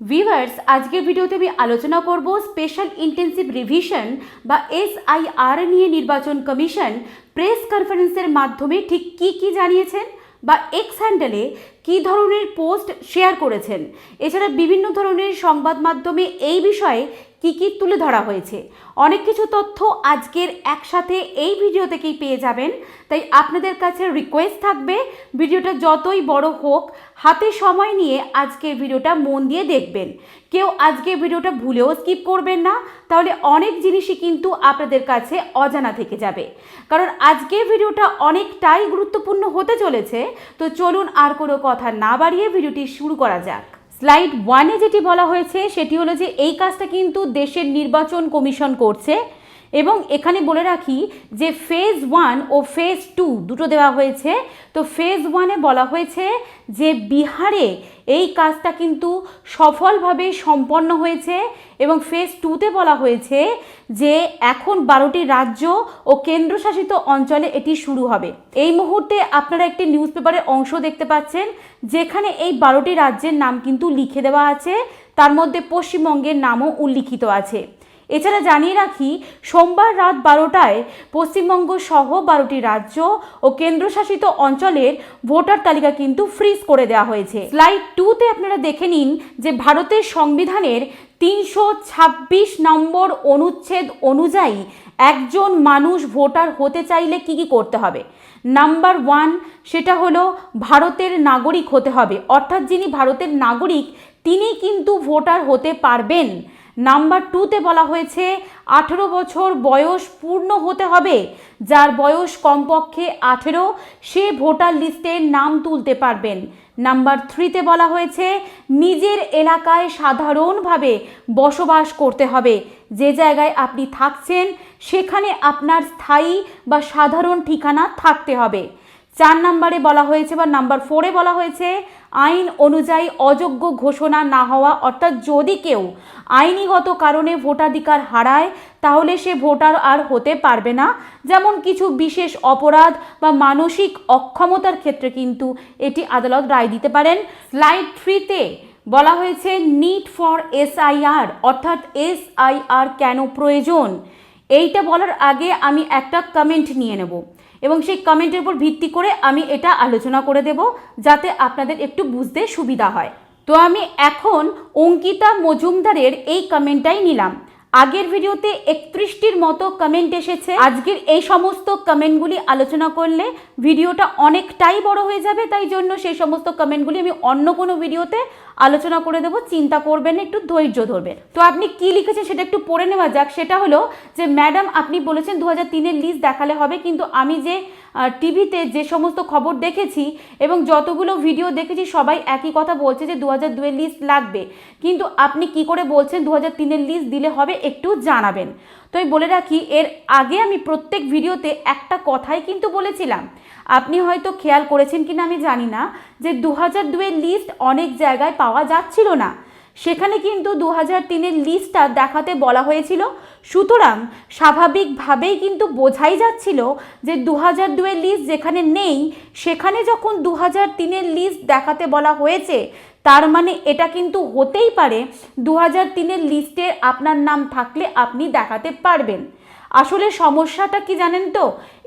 Viewers আজকের ভিডিওতে আমি আলোচনা করব স্পেশাল ইন্টেন্সিভ রিভিশন বা এসআইআর নিয়ে নির্বাচন কমিশন প্রেস কনফারেন্সের মাধ্যমে ঠিক কি কি জানিয়েছেন বা এক্স হ্যান্ডেলে কী ধরনের পোস্ট শেয়ার করেছেন? এছাড়া বিভিন্ন ধরনের সংবাদ মাধ্যমে এই বিষয়ে কি কি তুলে ধরা হয়েছে? অনেক কিছু তথ্য আজকের একসাথে এই ভিডিও থেকেই পেয়ে যাবেন। তাই আপনাদের কাছে রিকোয়েস্ট থাকবে, ভিডিওটা যতই বড় হোক, হাতে সময় নিয়ে আজকের ভিডিওটা মন দিয়ে দেখবেন। কেউ আজকে ভিডিওটা ভুলেও স্কিপ করবেন না, তাহলে অনেক জিনিসই কিন্তু আপনাদের কাছে অজানা থেকে যাবে। কারণ আজকের ভিডিওটা অনেকটাই গুরুত্বপূর্ণ হতে চলেছে, তো চলুন আর কোনো কথা না বাড়িয়ে ভিডিওটি শুরু করা যাক। স্লাইড ওয়ানে যেটি বলা হয়েছে, সেটি হলো যে এই কাজটা কিন্তু দেশের নির্বাচন কমিশন করছে। এবং এখানে বলে রাখি যে ফেজ ওয়ান ও ফেজ টু দুটো দেওয়া হয়েছে। তো ফেজ ওয়ানে বলা হয়েছে যে বিহারে এই কাজটা কিন্তু সফলভাবে সম্পন্ন হয়েছে এবং ফেজ টুতে বলা হয়েছে যে এখন বারোটি রাজ্য ও কেন্দ্রশাসিত অঞ্চলে এটি শুরু হবে। এই মুহূর্তে আপনারা একটি নিউজ পেপারের অংশ দেখতে পাচ্ছেন যেখানে এই বারোটি রাজ্যের নাম কিন্তু লিখে দেওয়া আছে। তার মধ্যে পশ্চিমবঙ্গের নামও উল্লিখিত আছে। এছাড়া জানিয়ে রাখি, সোমবার রাত বারোটায় পশ্চিমবঙ্গ সহ বারোটি রাজ্য ও কেন্দ্রশাসিত অঞ্চলের ভোটার তালিকা কিন্তু ফ্রিজ করে দেওয়া হয়েছে। স্লাইড টুতে আপনারা দেখে নিন যে ভারতের সংবিধানের তিনশো ছাব্বিশ নম্বর অনুচ্ছেদ অনুযায়ী একজন মানুষ ভোটার হতে চাইলে কি কি করতে হবে? নাম্বার ওয়ান সেটা হলো ভারতের নাগরিক হতে হবে। অর্থাৎ যিনি ভারতের নাগরিক, তিনি কিন্তু ভোটার হতে পারবেন। নাম্বার টুতে বলা হয়েছে, আঠেরো বছর বয়স পূর্ণ হতে হবে। যার বয়স কমপক্ষে আঠেরো, সে ভোটার লিস্টের নাম তুলতে পারবেন। নাম্বার থ্রিতে বলা হয়েছে, নিজের এলাকায় সাধারণভাবে বসবাস করতে হবে। যে জায়গায় আপনি থাকছেন, সেখানে আপনার স্থায়ী বা সাধারণ ঠিকানা থাকতে হবে। চার নম্বরে বলা হয়েছে বা নাম্বার ফোরে বলা হয়েছে, আইন অনুযায়ী অযোগ্য ঘোষণা না হওয়া, অর্থাৎ যদি কেউ আইনিগত কারণে ভোটাধিকার হারায়, তাহলে সে ভোটার আর হতে পারবে না। যেমন কিছু বিশেষ অপরাধ বা মানসিক অক্ষমতার ক্ষেত্রে কিন্তু এটি আদালত রায় দিতে পারেন। স্লাইড থ্রিতে বলা হয়েছে নিট ফর এসআইআর অর্থাৎ এসআইআর কেন প্রয়োজন? এইটা বলার আগে আমি একটা কমেন্ট নিয়ে নেব। এবং সেই কমেন্টের উপর ভিত্তি করে আমি এটা আলোচনা করে দেব, যাতে আপনাদের একটু বুঝতে সুবিধা হয়। তো আমি এখন অঙ্কিতা মজুমদারের এই কমেন্টটাই নিলাম। আগের ভিডিওতে একত্রিশটির মতো কমেন্ট এসেছে। আজকের এই সমস্ত কমেন্টগুলি আলোচনা করলে ভিডিওটা অনেকটাই বড় হয়ে যাবে, তাই জন্য সেই সমস্ত কমেন্টগুলি আমি অন্য কোনো ভিডিওতে আলোচনা করে দেবো। চিন্তা করবেন একটু ধৈর্য ধরবেন। তো আপনি কি লিখেছেন সেটা একটু পড়ে নেওয়া যাক। সেটা হলো যে, ম্যাডাম, আপনি বলেছেন দু হাজার তিনের লিস্ট দেখালে হবে, কিন্তু আমি যে টিভিতে যে সমস্ত খবর দেখেছি এবং যতগুলো ভিডিও দেখেছি, সবাই একই কথা বলছে যে দু হাজার দুয়ের লিস্ট লাগবে। কিন্তু আপনি কি করে বলছেন দু হাজার তিনের লিস্ট দিলে হবে একটু জানাবেন। তো বলে রাখি, এর আগে আমি প্রত্যেক ভিডিওতে একটা কথাই কিন্তু বলেছিলাম। আপনি হয়তো খেয়াল করেছেন কিনা আমি জানি না যে দু হাজার দুয়ের লিস্ট অনেক জায়গায় পাওয়া যাচ্ছিল না। সেখানে কিন্তু দু হাজার তিনের লিস্টটা দেখাতে বলা হয়েছিল। সুতরাং স্বাভাবিকভাবেই কিন্তু বোঝাই যাচ্ছিল যে দু হাজার দুয়ের লিস্ট যেখানে নেই, সেখানে যখন দু হাজার তিনের লিস্ট দেখাতে বলা হয়েছে, তার মানে এটা কিন্তু হতেই পারে দু হাজার তিনের লিস্টে আপনার নাম থাকলে আপনি দেখাতে পারবেন। আসলে সমস্যাটা কি জানেন তো?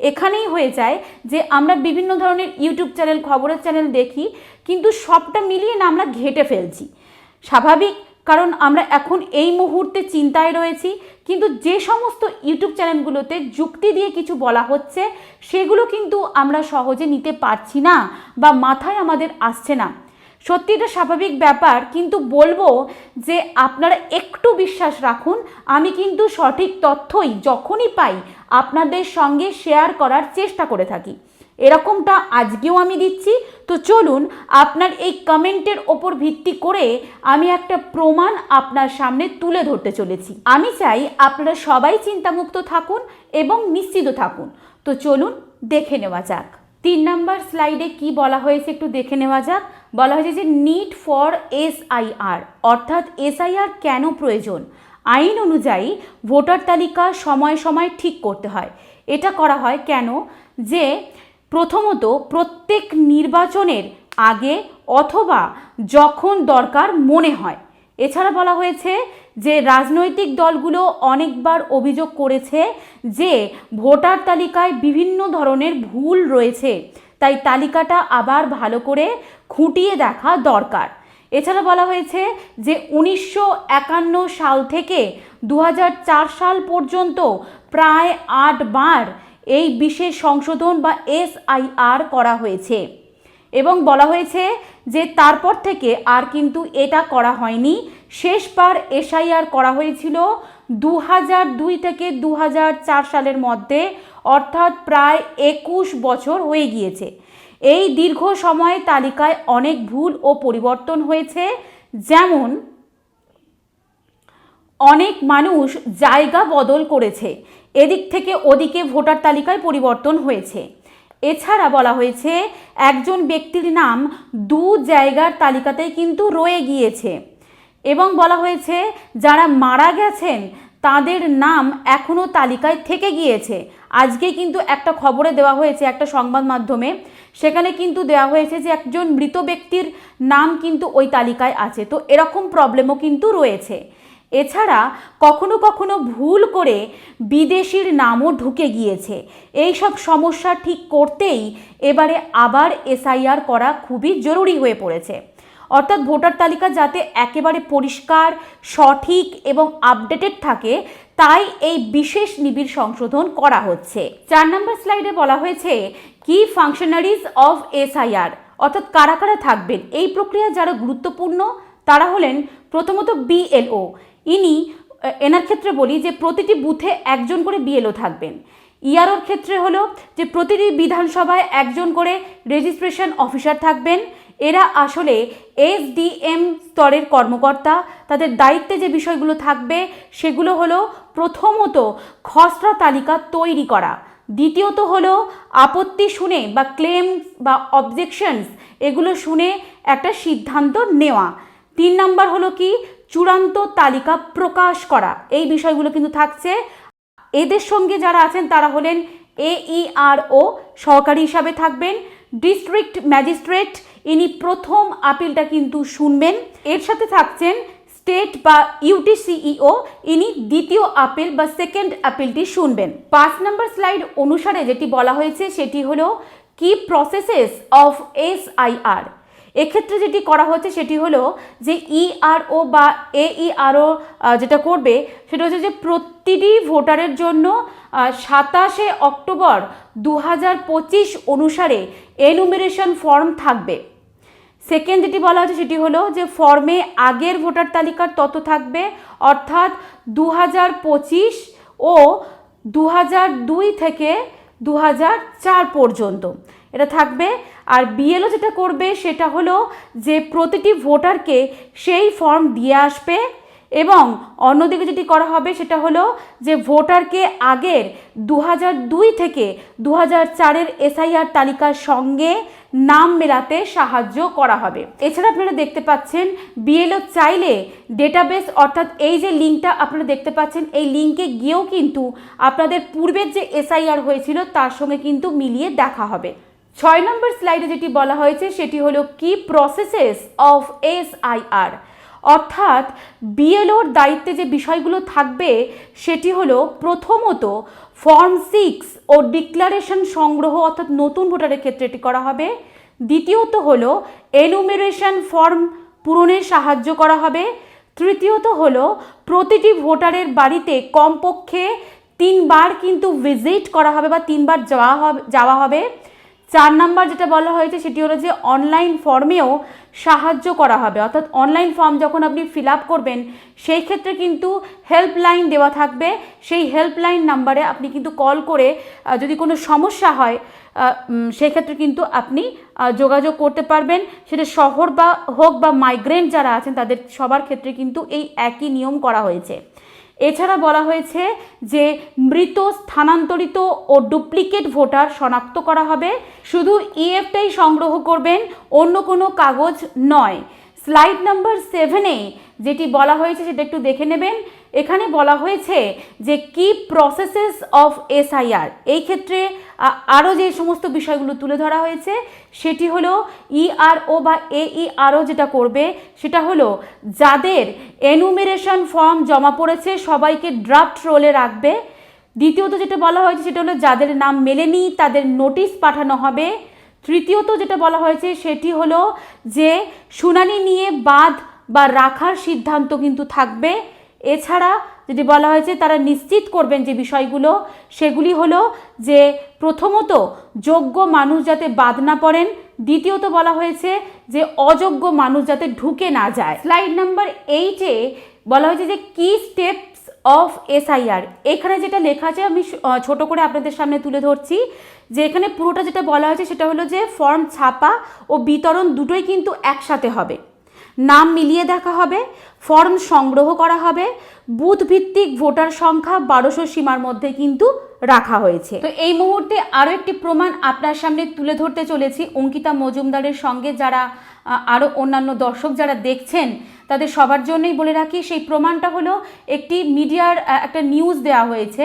এখানেই হয়ে যায় যে আমরা বিভিন্ন ধরনের ইউটিউব চ্যানেল, খবরের চ্যানেল দেখি, কিন্তু সবটা মিলিয়ে না আমরা ঘেটে ফেলছি। স্বাভাবিক, কারণ আমরা এখন এই মুহূর্তে চিন্তায় রয়েছি। কিন্তু যে সমস্ত ইউটিউব চ্যানেলগুলোতে যুক্তি দিয়ে কিছু বলা হচ্ছে, সেগুলো কিন্তু আমরা সহজে নিতে পারছি না বা মাথায় আমাদের আসছে না। সত্যি এটা স্বাভাবিক ব্যাপার, কিন্তু বলব যে আপনারা একটু বিশ্বাস রাখুন, আমি কিন্তু সঠিক তথ্যই যখনই পাই আপনাদের সঙ্গে শেয়ার করার চেষ্টা করে থাকি। এরকমটা আজকেও আমি দিচ্ছি। তো চলুন আপনার এই কমেন্টের ওপর ভিত্তি করে আমি একটা প্রমাণ আপনার সামনে তুলে ধরতে চলেছি। আমি চাই আপনারা সবাই চিন্তামুক্ত থাকুন এবং নিশ্চিত থাকুন। তো চলুন দেখে নেওয়া যাক। তিন নাম্বার স্লাইডে কি বলা হয়েছে একটু দেখে নেওয়া যাক। বলা হয়েছে যে নিট ফর এসআইআর অর্থাৎ এসআইআর কেন প্রয়োজন? আইন অনুযায়ী ভোটার তালিকা সময় সময় ঠিক করতে হয়। এটা করা হয় কেন? যে প্রথমত প্রত্যেক নির্বাচনের আগে অথবা যখন দরকার মনে হয়। এছাড়া বলা হয়েছে যে রাজনৈতিক দলগুলো অনেকবার অভিযোগ করেছে যে ভোটার তালিকায় বিভিন্ন ধরনের ভুল রয়েছে, তাই তালিকাটা আবার ভালো করে খুঁটিয়ে দেখা দরকার। এছাড়া বলা হয়েছে যে উনিশশো একান্ন সাল থেকে দু হাজার চার সাল পর্যন্ত প্রায় আটবার এই বিশেষ সংশোধন বা এসআইআর করা হয়েছে। এবং বলা হয়েছে যে তারপর থেকে আর কিন্তু এটা করা হয়নি। শেষবার এসআইআর করা হয়েছিল দু হাজার দুই থেকে দু চার সালের মধ্যে, অর্থাৎ প্রায় একুশ বছর হয়ে গিয়েছে। এই দীর্ঘ সময়ে তালিকায় অনেক ভুল ও পরিবর্তন হয়েছে, যেমন অনেক মানুষ জায়গা বদল করেছে এদিক থেকে ওদিকে ভোটার তালিকায় পরিবর্তন হয়েছে। এছাড়া বলা হয়েছে, একজন ব্যক্তির নাম দু জায়গার তালিকাতেই কিন্তু রয়ে গিয়েছে। এবং বলা হয়েছে, যারা মারা গেছেন, তাদের নাম এখনও তালিকায় থেকে গিয়েছে। আজকে কিন্তু একটা খবরে দেওয়া হয়েছে একটা সংবাদ মাধ্যমে। সেখানে কিন্তু দেওয়া হয়েছে যে একজন মৃত ব্যক্তির নাম কিন্তু ওই তালিকায় আছে। তো এরকম প্রবলেমও কিন্তু রয়েছে। এছাড়া কখনো কখনো ভুল করে বিদেশির নামও ঢুকে গিয়েছে। এই সব সমস্যা ঠিক করতেই এবারে আবার এসআইআর করা খুবই জরুরি হয়ে পড়েছে। অর্থাৎ ভোটার তালিকা যাতে একেবারে পরিষ্কার, সঠিক এবং আপডেটেড থাকে, তাই এই বিশেষ নিবিড় সংশোধন করা হচ্ছে। চার নম্বর স্লাইডে বলা হয়েছে, কি ফাংশনারিজ অফ এসআইআর অর্থাৎ কারা কারা থাকবেন? এই প্রক্রিয়া যারা গুরুত্বপূর্ণ, তারা হলেন প্রথমত বিএলও ইনি এনার ক্ষেত্রে বলি যে প্রতিটি বুথে একজন করে বিএলও থাকবেন। ইয়ারোর ক্ষেত্রে হলো যে প্রতিটি বিধানসভায় একজন করে রেজিস্ট্রেশন অফিসার থাকবেন। এরা আসলে এসডিএম স্তরের কর্মকর্তা, তাদের দায়িত্বে যে বিষয়গুলো থাকবে সেগুলো হলো প্রথমত খসড়া তালিকা তৈরি করা। দ্বিতীয়ত হলো আপত্তি শুনে বা ক্লেম বা অবজেকশনস এগুলো শুনে একটা সিদ্ধান্ত নেওয়া। তিন নম্বর হলো কি? চূড়ান্ত তালিকা প্রকাশ করা। এই বিষয়গুলো কিন্তু থাকছে। এদের সঙ্গে যারা আছেন, তারা হলেন এইআরও সহকারী হিসাবে থাকবেন, ডিস্ট্রিক্ট ম্যাজিস্ট্রেট, ইনি প্রথম আপিলটা কিন্তু শুনবেন। এর সাথে থাকছেন স্টেট বা ইউটিসিইও ইনি দ্বিতীয় আপিল বা সেকেন্ড আপিলটি শুনবেন। পাঁচ নম্বর স্লাইড অনুসারে যেটি বলা হয়েছে, সেটি হলো, কি প্রসেসেস অফ এসআইআর এক্ষেত্রে যেটি করা হচ্ছে সেটি হলো যে ইআরও বা এইআরও যেটা করবে, সেটা হচ্ছে যে প্রতিটি ভোটারের জন্য সাতাশে অক্টোবর দু হাজার পঁচিশ অনুসারে এনুমিরেশন ফর্ম থাকবে। সেকেন্ড যেটি বলা হচ্ছে সেটি হলো যে ফর্মে আগের ভোটার তালিকার তথ্য থাকবে, অর্থাৎ দু হাজার পঁচিশ ও দু থেকে দু পর্যন্ত। এটা থাকবে। আর বিএলও যেটা করবে, সেটা হলো যে প্রতিটি ভোটারকে সেই ফর্ম দিয়ে আসবে এবং অন্যদিকে যেটি করা হবে, সেটা হলো যে ভোটারকে আগের দু থেকে দু হাজার চারের এসআইআর তালিকার সঙ্গে নাম মেলাতে সাহায্য করা হবে। এছাড়া আপনারা দেখতে পাচ্ছেন বিএলও চাইলে ডেটাবেস অর্থাৎ এই যে লিঙ্কটা আপনারা দেখতে পাচ্ছেন, এই লিঙ্কে গিয়েও কিন্তু আপনাদের পূর্বের যে এসআইআর হয়েছিল, তার সঙ্গে কিন্তু মিলিয়ে দেখা হবে। ছয় নম্বর স্লাইডে যেটি বলা হয়েছে, সেটি হলো কি প্রসেসেস অফ এসআইআর অর্থাৎ বিএলওর দায়িত্বে যে বিষয়গুলো থাকবে, সেটি হলো প্রথমত ফর্ম সিক্স ও ডিক্লারেশন সংগ্রহ, অর্থাৎ নতুন ভোটারের ক্ষেত্রে এটি করা হবে। দ্বিতীয়ত হলো এনুমেরেশন ফর্ম পূরণে সাহায্য করা হবে। তৃতীয়ত হলো প্রতিটি ভোটারের বাড়িতে কমপক্ষে তিনবার কিন্তু ভিজিট করা হবে বা তিনবার যাওয়া হবে যাওয়া হবে। চার নাম্বার যেটা বলা হয়েছে সেটি হলো যে অনলাইন ফর্মেও সাহায্য করা হবে। অর্থাৎ অনলাইন ফর্ম যখন আপনি ফিল আপ করবেন, সেই ক্ষেত্রে কিন্তু হেল্পলাইন দেওয়া থাকবে। সেই হেল্পলাইন নাম্বারে আপনি কিন্তু কল করে যদি কোনো সমস্যা হয় সেই ক্ষেত্রে কিন্তু আপনি যোগাযোগ করতে পারবেন। সেটা শহর বা হোক বা মাইগ্রেন্ট যারা আছেন, তাদের সবার ক্ষেত্রে কিন্তু এই একই নিয়ম করা হয়েছে। এছাড়া বলা হয়েছে যে মৃত, স্থানান্তরিত ও ডুপ্লিকেট ভোটার শনাক্ত করা হবে। শুধু ইএফটাই সংগ্রহ করবেন, অন্য কোনো কাগজ নয়। স্লাইড নাম্বার সেভেনে যেটি বলা হয়েছে সেটা একটু দেখে নেবেন। এখানে বলা হয়েছে যে কি প্রসেসেস অফ এসআইআর? এই ক্ষেত্রে আরও যে সমস্ত বিষয়গুলো তুলে ধরা হয়েছে, সেটি হলো ইআরও বা এইআরও যেটা করবে, সেটা হলো যাদের এনুমেরেশন ফর্ম জমা পড়েছে, সবাইকে ড্রাফট রোলে রাখবে। দ্বিতীয়ত যেটা বলা হয়েছে, সেটা হলো যাদের নাম মেলেনি, তাদের নোটিশ পাঠানো হবে। তৃতীয়ত যেটা বলা হয়েছে, সেটি হলো যে শুনানি নিয়ে বাদ বা রাখার সিদ্ধান্ত কিন্তু থাকবে। এছাড়া যেটি বলা হয়েছে তারা নিশ্চিত করবেন যে বিষয়গুলো, সেগুলি হলো যে প্রথমত, যোগ্য মানুষ যাতে বাদ না পড়েন। দ্বিতীয়ত বলা হয়েছে যে অযোগ্য মানুষ যাতে ঢুকে না যায়। স্লাইড নাম্বার এইটে বলা হয়েছে যে কি স্টেপস অফ এসআইআর এখানে যেটা লেখা আছে, আমি ছোট করে আপনাদের সামনে তুলে ধরছি। যে এখানে পুরোটা যেটা বলা হয়েছে সেটা হলো যে ফর্ম ছাপা ও বিতরণ দুটোই কিন্তু একসাথে হবে। নাম মিলিয়ে দেখা হবে ফর্ম সংগ্রহ করা হবে বুথ ভিত্তিক ভোটার সংখ্যা বারোশো সীমার মধ্যে কিন্তু রাখা হয়েছে। তো এই মুহূর্তে আরও একটি প্রমাণ আপনার সামনে তুলে ধরতে চলেছি। অঙ্কিতা মজুমদারের সঙ্গে যারা আরও অন্যান্য দর্শক যারা দেখছেন তাদের সবার জন্যই বলে রাখি, সেই প্রমাণটা হলো একটি মিডিয়ার একটা নিউজ দেওয়া হয়েছে।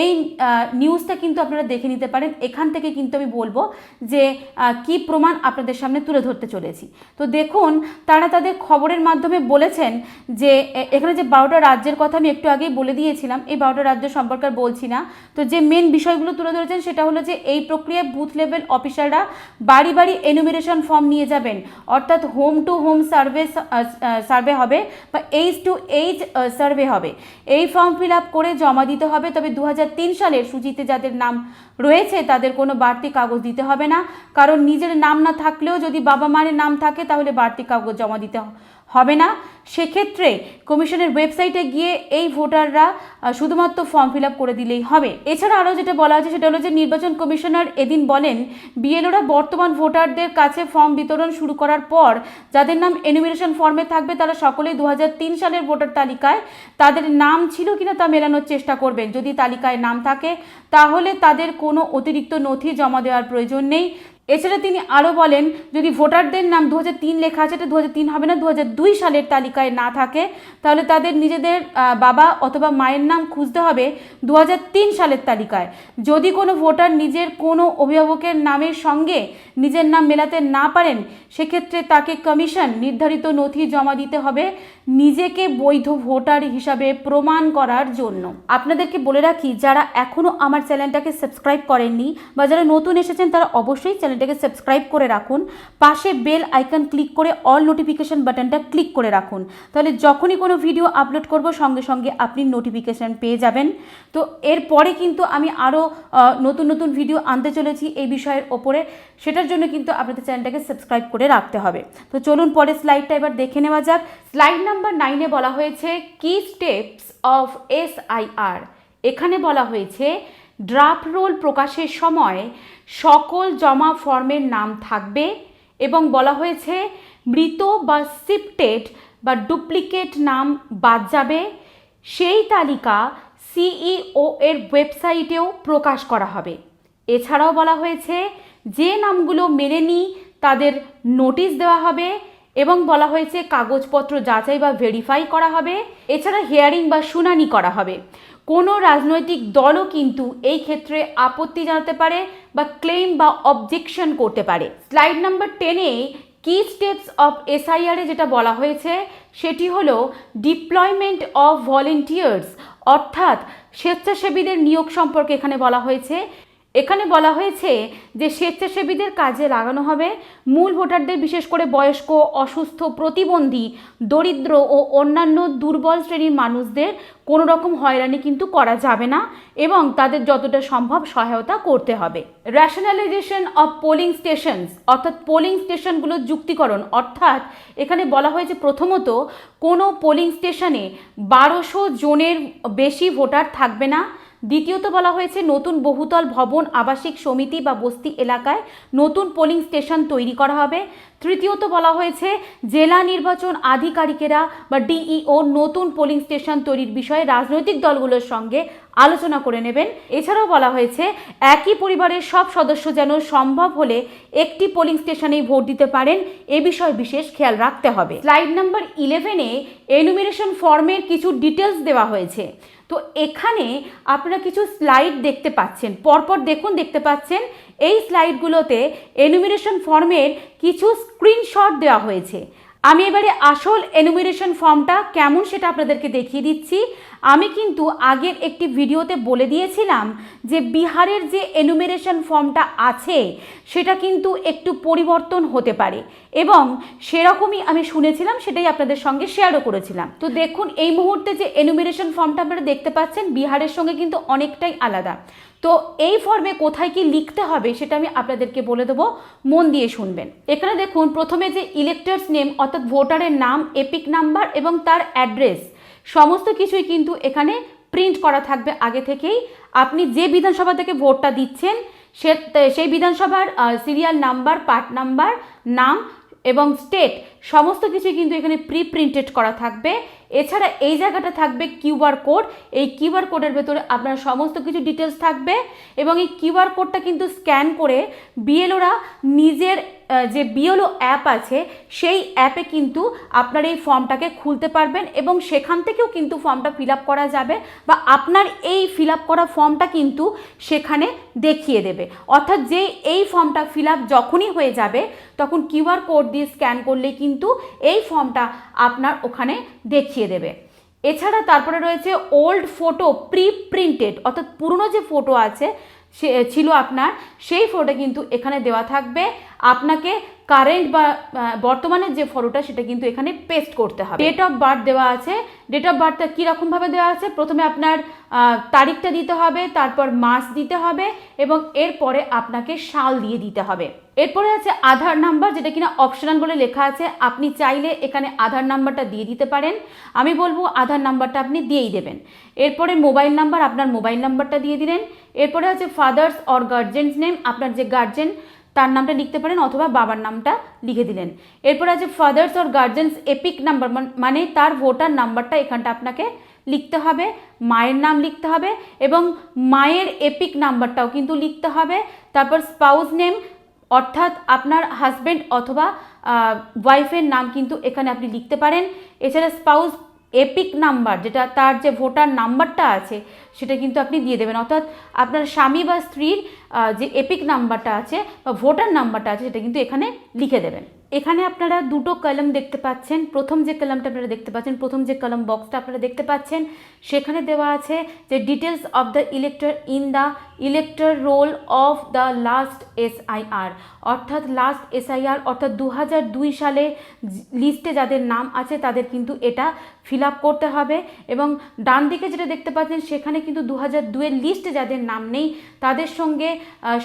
এই নিউজটা কিন্তু আপনারা দেখে নিতে পারেন। এখান থেকে কিন্তু আমি বলব যে কি প্রমাণ আপনাদের সামনে তুলে ধরতে চলেছি। তো দেখুন, তারা তাদের খবরের মাধ্যমে বলেছেন যে এখানে যে বারোটা রাজ্যের কথা আমি একটু আগেই বলে দিয়েছিলাম, এই বারোটা রাজ্য সম্পর্কে আর বলছি না। তো যে মেন বিষয়গুলো তুলে ধরেছেন সেটা হলো যে, এই প্রক্রিয়ায় বুথ লেভেল অফিসাররা বাড়ি বাড়ি এনুমিনেশন ফর্ম নিয়ে যাবেন। অর্থাৎ home to home survey survey হবে বা এইচ টু এইচ সার্ভে হবে। এই ফর্ম ফিল আপ করে জমা দিতে হবে, তবে দু হাজার তিন সালের সূচিতে যাদের নাম রয়েছে, তাদের কোনো বাড়তি কাগজ দিতে হবে না। কারণ নিজের নাম না থাকলেও যদি বাবা মায়ের নাম থাকে, তাহলে বাড়তি কাগজ জমা দিতে হ- হবে না। সেক্ষেত্রে কমিশনের ওয়েবসাইটে গিয়ে এই ভোটাররা শুধুমাত্র ফর্ম ফিল করে দিলেই হবে। এছাড়া আরও যেটা বলা হয়েছে সেটা হলো যে নির্বাচন কমিশনার এদিন বলেন, বিএলওরা বর্তমান ভোটারদের কাছে ফর্ম বিতরণ শুরু করার পর যাদের নাম এনুমিনেশন ফর্মে থাকবে, তারা সকলেই দু হাজার তিন সালের ভোটার তালিকায় তাদের নাম ছিল কিনা তা মেলানোর চেষ্টা করবেন। যদি তালিকায় নাম থাকে, তাহলে তাদের কোনো অতিরিক্ত নথি জমা দেওয়ার প্রয়োজন নেই। এছাড়া তিনি আরও বলেন, যদি ভোটারদের নাম দু হাজার তিন লেখা আছে এটা দু হাজার তিন হবে না দু হাজার দুই সালের তালিকায় না থাকে, তাহলে তাদের নিজেদের বাবা অথবা মায়ের নাম খুঁজতে হবে দু হাজার তিন সালের তালিকায়। যদি কোনো ভোটার নিজের কোনো অভিভাবকের নামের সঙ্গে নিজের নাম মেলাতে না পারেন, সেক্ষেত্রে তাকে কমিশন, নির্ধারিত নথি জমা দিতে হবে নিজেকে বৈধ ভোটার হিসাবে প্রমাণ করার জন্য। আপনাদেরকে বলে রাখি, যারা এখনও আমার চ্যানেলটাকে সাবস্ক্রাইব করেননি বা যারা নতুন এসেছেন, তারা অবশ্যই চ্যানেলটাকে সাবস্ক্রাইব করে রাখুন। পাশে বেল আইকন ক্লিক করে অল নোটিফিকেশন বাটনটা ক্লিক করে রাখুন। তাহলে যখনই কোনো ভিডিও আপলোড করব, সঙ্গে সঙ্গে আপনি নোটিফিকেশান পেয়ে যাবেন। তো এরপরে কিন্তু আমি আরও নতুন নতুন ভিডিও আনতে চলেছি এই বিষয়ের ওপরে। সেটার জন্য কিন্তু আপনাদের চ্যানেলটাকে সাবস্ক্রাইব করে রাখতে হবে। তো চলুন পরে স্লাইডটা এবার দেখে নেওয়া যাক। স্লাইড নাম্বার নাইনে বলা হয়েছে কি স্টেপস অফ এস আই এখানে বলা হয়েছে ড্রাফট রোল প্রকাশের সময় সকল জমা ফর্মের নাম থাকবে এবং বলা হয়েছে মৃত বা শিফটেড বা ডুপ্লিকেট নাম বাদ যাবে। সেই তালিকা সিইও এর ওয়েবসাইটেও প্রকাশ করা হবে। এছাড়াও বলা হয়েছে যে নামগুলো মেলেনি তাদের নোটিশ দেওয়া হবে এবং বলা হয়েছে কাগজপত্র যাচাই বা ভেরিফাই করা হবে। এছাড়া হিয়ারিং বা শুনানি করা হবে। কোনো রাজনৈতিক দলও কিন্তু এই ক্ষেত্রে আপত্তি জানাতে পারে বা ক্লেম বা অবজেকশন করতে পারে। স্লাইড নাম্বার টেনে কি স্টেপস অফ এসআইআরে যেটা বলা হয়েছে, সেটি হল ডিপ্লয়মেন্ট অফ ভলেন্টিয়ার্স অর্থাৎ স্বেচ্ছাসেবীদের নিয়োগ সম্পর্কে এখানে বলা হয়েছে। এখানে বলা হয়েছে যে স্বেচ্ছাসেবীদের কাজে লাগানো হবে। মূল ভোটারদের বিশেষ করে বয়স্ক, অসুস্থ, প্রতিবন্ধী, দরিদ্র ও অন্যান্য দুর্বল শ্রেণির মানুষদের কোনো রকম হয়রানি কিন্তু করা যাবে না এবং তাদের যতটা সম্ভব সহায়তা করতে হবে। রেশনালাইজেশন অফ পোলিং স্টেশনস অর্থাৎ পোলিং স্টেশনগুলোর যুক্তিকরণ, অর্থাৎ এখানে বলা হয়েছে প্রথমত, কোনো পোলিং স্টেশনে বারোশো জনের বেশি ভোটার থাকবে না। দ্বিতীয়ত বলা হয়েছে, নতুন বহুতল ভবন, আবাসিক সমিতি বা বস্তি এলাকায় নতুন পোলিং স্টেশন তৈরি করা হবে। তৃতীয়ত বলা হয়েছে, জেলা নির্বাচন আধিকারিকেরা বা ডিইও নতুন পোলিং স্টেশন তৈরির বিষয়ে রাজনৈতিক দলগুলোর সঙ্গে আলোচনা করে নেবেন। এছাড়াও বলা হয়েছে, একই পরিবারের সব সদস্য যেন সম্ভব হলে একটি পোলিং স্টেশনেই ভোট দিতে পারেন, এ বিষয়ে বিশেষ খেয়াল রাখতে হবে। স্লাইড নাম্বার ইলেভেনে এনুমিনেশন ফর্মের কিছু ডিটেলস দেওয়া হয়েছে। তো এখানে আপনারা কিছু স্লাইড দেখতে পাচ্ছেন। পরপর দেখুন, দেখতে পাচ্ছেন, এই স্লাইডগুলোতে এনুমিনেশন ফর্মের কিছু স্ক্রিনশট দেওয়া হয়েছে। আমি এবারে আসল এনুমিনেশন ফর্মটা কেমন সেটা আপনাদেরকে দেখিয়ে দিচ্ছি। আমি কিন্তু আগের একটি ভিডিওতে বলে দিয়েছিলাম যে বিহারের যে এনুমিনেশন ফর্মটা আছে, সেটা কিন্তু একটু পরিবর্তন হতে পারে এবং সেরকমই আমি শুনেছিলাম, সেটাই আপনাদের সঙ্গে শেয়ারও করেছিলাম। তো দেখুন, এই মুহূর্তে যে এনুমিনেশন ফর্মটা আপনারা দেখতে পাচ্ছেন, বিহারের সঙ্গে কিন্তু অনেকটাই আলাদা। তো এই ফর্মে কোথায় কি লিখতে হবে সেটা আমি আপনাদেরকে বলে দেবো। মন দিয়ে শুনবেন। এখানে দেখুন, প্রথমে যে ইলেক্টার্স নেম অর্থাৎ ভোটারের নাম এপিক নাম্বার এবং তার অ্যাড্রেস সমস্ত কিছুই কিন্তু এখানে প্রিন্ট করা থাকবে আগে থেকেই। আপনি যে বিধানসভা থেকে ভোটটা দিচ্ছেন, সে, সেই বিধানসভার সিরিয়াল নাম্বার পার্ট নাম্বার নাম এবং স্টেট সমস্ত কিছু কিন্তু এখানে প্রি প্রিন্টেড করা থাকবে। এছাড়া এই জায়গাটা থাকবে কিউআর কোড এই কিউআর কোডের ভেতরে আপনার সমস্ত কিছু ডিটেলস থাকবে এবং এই কিউআর কোডটা কিন্তু স্ক্যান করে বিএলওরা নিজের যে বিএলও অ্যাপ আছে, সেই অ্যাপে কিন্তু আপনার এই ফর্মটাকে খুলতে পারবেন এবং সেখান থেকেও কিন্তু ফর্মটা ফিল করা যাবে বা আপনার এই ফিল করা ফর্মটা কিন্তু সেখানে দেখিয়ে দেবে। অর্থাৎ যে এই ফর্মটা ফিল যখনই হয়ে যাবে, তখন কিউআর কোড দিয়ে স্ক্যান করলেই কিন্তু এই ফর্মটা আপনার ওখানে দেখিয়ে দেবে। এছাড়া তারপরে রয়েছে ওল্ড ফটো প্রি প্রিন্টেড অর্থাৎ পুরনো যে ফটো আছে, সে, ছিল আপনার, সেই ফটোটা কিন্তু এখানে দেওয়া থাকবে। আপনাকে কারেন্ট বা বর্তমানের যে ফটোটা সেটা কিন্তু এখানে পেস্ট করতে হবে। ডেট অফ বার্থ দেওয়া আছে। ডেট অফ বার্থটা কীরকমভাবে দেওয়া আছে? প্রথমে আপনার তারিখটা দিতে হবে, তারপর মাস দিতে হবে এবং এরপরে আপনাকে সাল দিয়ে দিতে হবে। এরপরে আছে আধার নাম্বার যেটা কিনা অপশনাল বলে লেখা আছে। আপনি চাইলে এখানে আধার নাম্বারটা দিয়ে দিতে পারেন। আমি বলব আধার নাম্বারটা আপনি দিয়েই দেবেন। এরপরে মোবাইল নাম্বার আপনার মোবাইল নাম্বারটা দিয়ে দিলেন। এরপরে আছে ফাদার্স অর গার্জেন্স নেম আপনার যে গার্জেন তার নামটা লিখতে পারেন অথবা বাবার নামটা লিখে দিলেন। এরপর আছে father's or guardian's EPIC number মানে তার ভোটার নাম্বারটা এখানটা আপনাকে লিখতে হবে, মায়ের নাম লিখতে হবে এবং মায়ের এপিক নাম্বারটাও কিন্তু লিখতে হবে। তারপর স্পাউস নেম অর্থাৎ আপনার হাজব্যান্ড অথবা ওয়াইফের নাম কিন্তু এখানে আপনি লিখতে পারেন। এছাড়া স্পাউস এপিক নাম্বার যেটা তার যে ভোটার নাম্বারটা আছে, সেটা কিন্তু আপনি দিয়ে দেবেন। অর্থাৎ আপনার স্বামী বা স্ত্রীর যে এপিক নাম্বারটা আছে বা ভোটার নাম্বারটা আছে, সেটা কিন্তু এখানে লিখে দেবেন। এখানে আপনারা দুটো কলম দেখতে পাচ্ছেন। প্রথম যে কলমটা আপনারা দেখতে পাচ্ছেন, প্রথম যে কলম বক্সটা আপনারা দেখতে পাচ্ছেন, সেখানে দেওয়া আছে যে details of the elector in the elector roll of the last SIR অর্থাৎ লাস্ট এসআইআর অর্থাৎ দু দুই সালে লিস্টে যাদের নাম আছে, তাদের কিন্তু এটা ফিল আপ করতে হবে। এবং ডান দিকে যেটা দেখতে পাচ্ছেন, সেখানে কিন্তু দু হাজার দুয়ের লিস্টে যাদের নাম নেই, তাদের সঙ্গে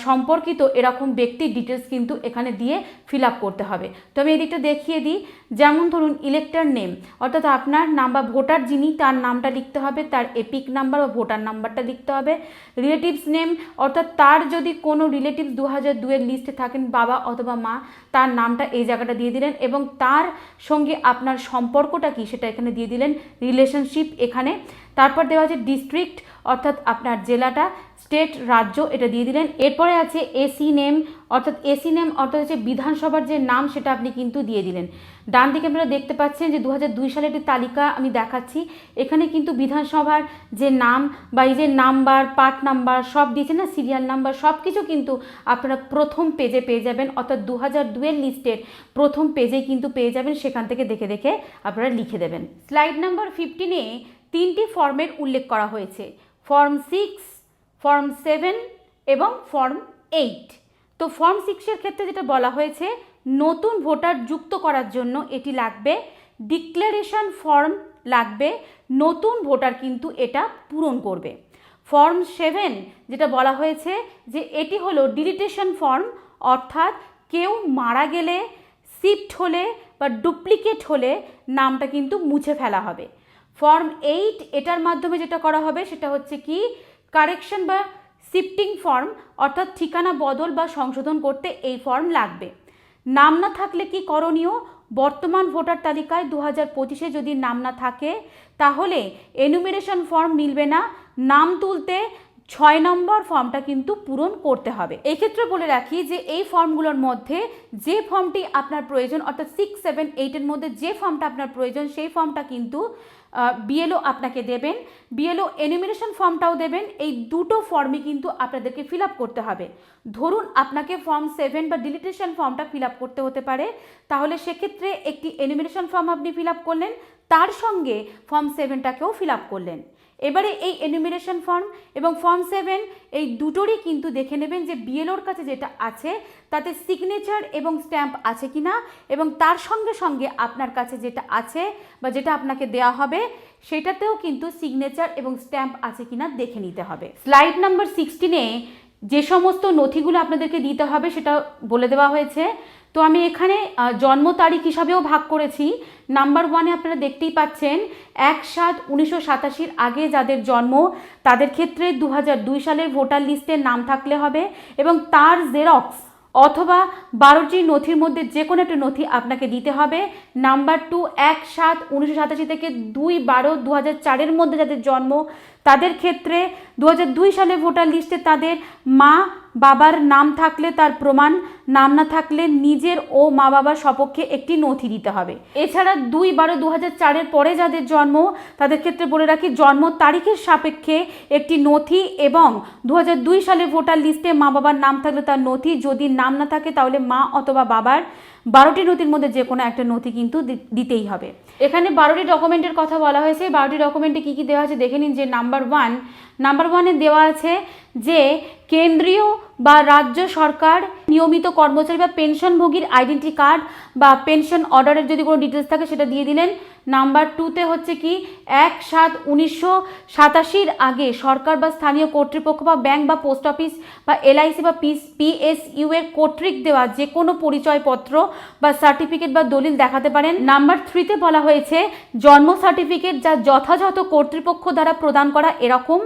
সম্পর্কিত এরকম ব্যক্তির ডিটেলস কিন্তু এখানে দিয়ে ফিল আপ করতে হবে। তো আমি এদিকটা দেখিয়ে দিই। যেমন ধরুন ইলেক্টর নেম অর্থাৎ আপনার নাম বা ভোটার যিনি, তার নামটা লিখতে হবে, তার এপিক নাম্বার বা ভোটার নাম্বারটা লিখতে হবে। রিলেটিভস নেম অর্থাৎ তার যদি কোনো রিলেটিভস দু হাজার দুয়ের লিস্টে থাকেন, বাবা অথবা মা, তার নামটা এই জায়গাটা দিয়ে দিলেন এবং তার সঙ্গে আপনার সম্পর্কটা কি সেটা এখানে দিয়ে দিলেন রিলেশনশিপ এখানে। তারপর দেওয়া আছে ডিস্ট্রিক্ট অর্থাৎ আপনার জেলাটা স্টেট রাজ্য, এটা দিয়ে দিলেন। এরপরে আছে এসি নেম অর্থাৎ এসি নেম অর্থাৎ হচ্ছে বিধানসভার যে নাম সেটা আপনি কিন্তু দিয়ে দিলেন। ডান দিকে আপনারা দেখতে পাচ্ছেন যে দু সালের একটি তালিকা আমি দেখাচ্ছি। এখানে কিন্তু বিধানসভার যে নাম বা এই যে নাম্বার, পার্ট নাম্বার সব দিয়েছে না, সিরিয়াল নাম্বার সব কিছু কিন্তু আপনারা প্রথম পেজে পেয়ে যাবেন। অর্থাৎ দু হাজার দুয়ের লিস্টের প্রথম পেজেই কিন্তু পেয়ে যাবেন। সেখান থেকে দেখে দেখে আপনারা লিখে দেবেন। স্লাইড নাম্বার ফিফটিনে তিনটি ফর্মের উল্লেখ করা হয়েছে। ফর্ম সিক্স, ফর্ম সেভেন এবং ফর্ম এইট। তো ফর্ম সিক্সের ক্ষেত্রে যেটা বলা হয়েছে, নতুন ভোটার যুক্ত করার জন্য এটি লাগবে ডিক্লারেশন ফর্ম লাগবে, নতুন ভোটার কিন্তু এটা পূরণ করবে। ফর্ম সেভেন যেটা বলা হয়েছে যে এটি হলো ডিলিটেশন ফর্ম অর্থাৎ কেউ মারা গেলে শিফট হলে বা ডুপ্লিকেট হলে নামটা কিন্তু মুছে ফেলা হবে। ফর্ম এইট এটার মাধ্যমে যেটা করা হবে সেটা হচ্ছে কি কারেকশন বা শিফটিং ফর্ম, অর্থাৎ ঠিকানা বদল বা সংশোধন করতে এই ফর্ম লাগবে। নাম না থাকলে কি করণীয়? বর্তমান ভোটার তালিকায় দু হাজার পঁচিশে যদি নাম না থাকে, তাহলে এনুমিনেশন ফর্ম মিলবে না। নাম তুলতে ছয় নম্বর ফর্মটা কিন্তু পূরণ করতে হবে। এক্ষেত্রে বলে রাখি যে এই ফর্মগুলোর মধ্যে যে ফর্মটি আপনার প্রয়োজন, অর্থাৎ সিক্স সেভেন এইটের মধ্যে যে ফর্মটা আপনার প্রয়োজন, সেই ফর্মটা কিন্তু বিএলও আপনাকে দেবেন। বিএলও এনিমিনেশন ফর্মটাও দেবেন। এই দুটো ফর্মই কিন্তু আপনাদেরকে ফিল করতে হবে। ধরুন আপনাকে ফর্ম সেভেন বা ডিলিটেশন ফর্মটা ফিল করতে হতে পারে। তাহলে সেক্ষেত্রে একটি এনিমিনেশন ফর্ম আপনি ফিল করলেন। তার সঙ্গে ফর্ম সেভেনটাকেও ফিল করলেন। এবারে এই এনুমিনেশন ফর্ম এবং ফর্ম সেভেন এই দুটোরই কিন্তু দেখে নেবেন যে বিএলওর কাছে যেটা আছে, তাতে সিগনেচার এবং স্ট্যাম্প আছে কি না এবং তার সঙ্গে সঙ্গে আপনার কাছে যেটা আছে বা যেটা আপনাকে দেয়া হবে, সেটাতেও কিন্তু সিগনেচার এবং স্ট্যাম্প আছে কি না দেখে নিতে হবে। স্লাইড নাম্বার সিক্সটিনে যে সমস্ত নথিগুলো আপনাদেরকে দিতে হবে সেটা বলে দেওয়া হয়েছে। তো আমি এখানে জন্ম তারিখ হিসাবেও ভাগ করেছি। নাম্বার ওয়ানে আপনারা দেখতেই পাচ্ছেন, এক সাত উনিশশো সাতাশির আগে যাদের জন্ম, তাদের ক্ষেত্রে দু দুই সালের ভোটার লিস্টে নাম থাকলে হবে এবং তার জেরক্স অথবা বারোটি নথির মধ্যে যে কোনো একটা নথি আপনাকে দিতে হবে। নাম্বার টু এক সাত উনিশশো সাতাশি থেকে দুই বারো দু হাজার চারের মধ্যে যাদের জন্ম তাদের ক্ষেত্রে দু সালে ভোটার লিস্টে তাদের মা বাবার নাম থাকলে তার প্রমাণ, নাম না থাকলে নিজের ও মা বাবার সপক্ষে একটি নথি দিতে হবে। এছাড়া দুই বারো দু চারের পরে যাদের জন্ম, তাদের ক্ষেত্রে বলে রাখি জন্ম তারিখের সাপেক্ষে একটি নথি এবং দু সালে ভোটার লিস্টে মা বাবার নাম থাকলে তার নথি। যদি নাম না থাকে তাহলে মা অথবা বাবার বারোটি নথির মধ্যে যে কোনো একটা নথি কিন্তু দিতেই হবে। এখানে বারোটি ডকুমেন্টের কথা বলা হয়েছে। বারোটি ডকুমেন্টে কী কী দেওয়া আছে দেখে নিন যে নাম্বার ওয়ান, নাম্বার ওয়ানে দেওয়া আছে যে কেন্দ্রীয় বা রাজ্য সরকার নিয়মিত কর্মচারী বা পেনশনভোগীর আইডেন্টি কার্ড বা পেনশন অর্ডারের যদি কোনো ডিটেলস থাকে সেটা দিয়ে দিলেন। নাম্বার টুতে হচ্ছে কি, এক সাত উনিশশো সাতাশির আগে সরকার বা স্থানীয় কর্তৃপক্ষ বা ব্যাংক বা পোস্ট অফিস বা এলআইসি বা পিস পিএসইউ এর কর্তৃক দেওয়া যে কোনো পরিচয়পত্র বা সার্টিফিকেট বা দলিল দেখাতে পারেন। নাম্বার থ্রিতে বলা হয়েছে, জন্ম সার্টিফিকেট যা যথাযথ কর্তৃপক্ষ দ্বারা প্রদান করা এরকম।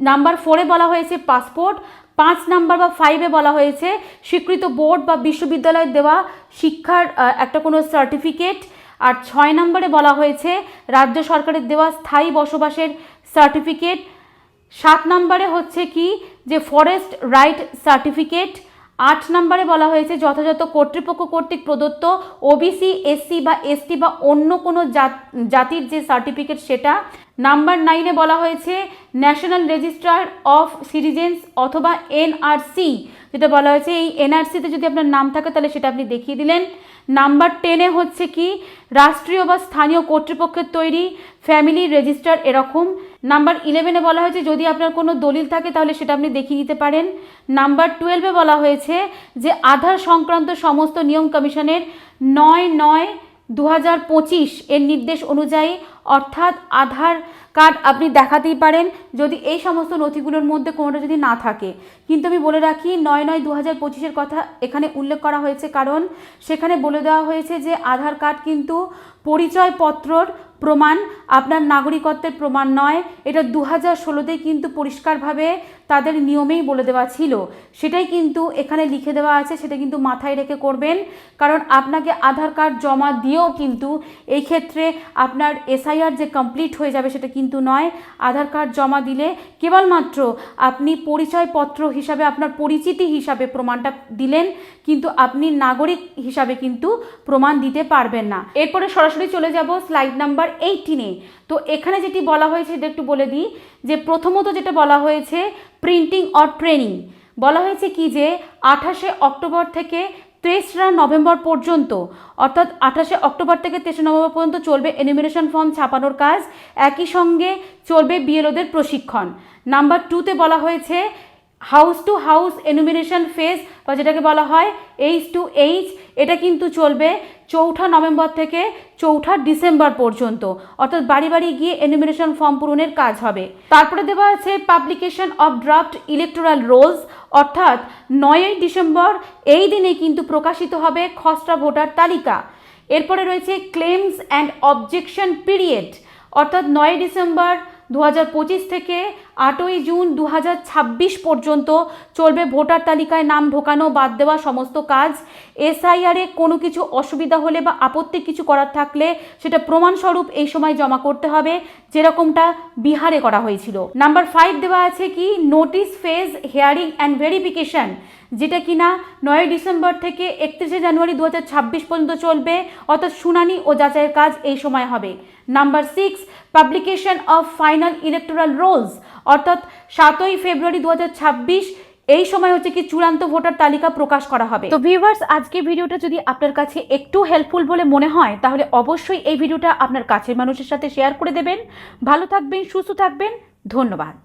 নাম্বার ফোরে বলা হয়েছে পাসপোর্ট পাঁচ নাম্বার বা ফাইভে বলা হয়েছে স্বীকৃত বোর্ড বা বিশ্ববিদ্যালয়ের দেওয়া শিক্ষার একটা কোনো সার্টিফিকেট আর ছয় নম্বরে বলা হয়েছে রাজ্য সরকারের দেওয়া স্থায়ী বসবাসের সার্টিফিকেট সাত নম্বরে হচ্ছে কি যে ফরেস্ট রাইট সার্টিফিকেট আট নম্বরে বলা হয়েছে, যথাযথ কর্তৃপক্ষ কর্তৃক প্রদত্ত ওবিসি এসসি বা এসটি বা অন্য কোনো জাত- জাতির যে সার্টিফিকেট সেটা। নাম্বার নাইনে বলা হয়েছে ন্যাশনাল রেজিস্ট্রার অফ সিটিজেন্স অথবা এনআরসি যেটা বলা হয়েছে, এই এনআরসিতে যদি আপনার নাম থাকে তাহলে সেটা আপনি দেখিয়ে দিলেন। নাম্বার টেনে হচ্ছে কি, রাষ্ট্রীয় বা স্থানীয় কর্তৃপক্ষের তৈরি ফ্যামিলি রেজিস্টার এরকম। নাম্বার ইলেভেনে বলা হয়েছে, যদি আপনার কোনো দলিল থাকে, তাহলে সেটা আপনি দেখিয়ে দিতে পারেন। নাম্বার টুয়েলভে বলা হয়েছে যে, আধার সংক্রান্ত সমস্ত নিয়ম কমিশনের নয় নয় দু এর নির্দেশ অনুযায়ী অর্থাৎ আধার কার্ড আপনি দেখাতেই পারেন যদি এই সমস্ত নথিগুলোর মধ্যে কোনোটা যদি না থাকে। কিন্তু আমি বলে রাখি, নয় নয় দু হাজার পঁচিশের কথা এখানে উল্লেখ করা হয়েছে কারণ সেখানে বলে দেওয়া হয়েছে যে আধার কার্ড কিন্তু পরিচয়পত্রর প্রমাণ, আপনার নাগরিকত্বের প্রমাণ নয়। এটা দু হাজার ষোলোতেই কিন্তু পরিষ্কারভাবে তাদের নিয়মেই বলে দেওয়া ছিল। সেটাই কিন্তু এখানে লিখে দেওয়া আছে, সেটা কিন্তু মাথায় রেখে করবেন। কারণ আপনাকে আধার কার্ড জমা দিয়েও কিন্তু এই ক্ষেত্রে আপনার এসআইআর যে কমপ্লিট হয়ে যাবে সেটা কিন্তু নয়। আধার কার্ড জমা দিলে কেবলমাত্র আপনি পরিচয়পত্র হিসাবে, আপনার পরিচিতি হিসাবে প্রমাণটা দিলেন, কিন্তু আপনি নাগরিক হিসাবে কিন্তু প্রমাণ দিতে পারবেন না। এরপরে সরাসরি চলে যাব স্লাইড নাম্বার এইটিনে তো এখানে যেটি বলা হয়েছে, সেটা একটু বলে দিই, যে প্রথমত যেটা বলা হয়েছে প্রিন্টিং অর ট্রেনিং বলা হয়েছে কি যে আঠাশে অক্টোবর থেকে তেসরা নভেম্বর পর্যন্ত, অর্থাৎ আঠাশে অক্টোবর থেকে তেসরা নভেম্বর পর্যন্ত চলবে এনিমিনেশন ফর্ম ছাপানোর কাজ। একই সঙ্গে চলবে বিএলওদের প্রশিক্ষণ। নাম্বার টুতে বলা হয়েছে house to house enumeration phase বা যেটাকে বলা হয় এইচ টু এইচ এটা কিন্তু চলবে চৌঠা নভেম্বর থেকে চৌঠা ডিসেম্বর পর্যন্ত। অর্থাৎ বাড়ি বাড়ি গিয়ে এনুমিনেশন ফর্ম পূরণের কাজ হবে। তারপরে দেওয়া আছে publication of draft electoral rolls অর্থাৎ নয়ই ডিসেম্বর এই দিনে কিন্তু প্রকাশিত হবে খসড়া ভোটার তালিকা। এরপরে রয়েছে ক্লেমস অ্যান্ড অবজেকশন পিরিয়ড অর্থাৎ নয় ডিসেম্বর দু হাজার পঁচিশ থেকে আটই জুন দু হাজার ছাব্বিশ পর্যন্ত চলবে ভোটার তালিকায় নাম ঢোকানো, বাদ দেওয়া সমস্ত কাজ। এসআইআরে কোনো কিছু অসুবিধা হলে বা আপত্তি কিছু করার থাকলে সেটা প্রমাণস্বরূপ এই সময় জমা করতে হবে, যেরকমটা বিহারে করা হয়েছিল। নাম্বার ফাইভ দেওয়া আছে কি? Notice phase hearing and verification যেটা কিনা নয় ডিসেম্বর থেকে একত্রিশে জানুয়ারি দু হাজার ছাব্বিশ পর্যন্ত চলবে, অর্থাৎ শুনানি ও যাচাইয়ের কাজ এই সময় হবে। Number six publication of final electoral rolls অর্থাৎ সাতই ফেব্রুয়ারি দু হাজার ছাব্বিশ, এই সময় হচ্ছে কি চূড়ান্ত ভোটার তালিকা প্রকাশ করা হবে। তো ভিউয়ার্স আজকে ভিডিওটা যদি আপনার কাছে একটু হেল্পফুল বলে মনে হয়, তাহলে অবশ্যই এই ভিডিওটা আপনার কাছের মানুষের সাথে শেয়ার করে দেবেন। ভালো থাকবেন, সুস্থ থাকবেন, ধন্যবাদ।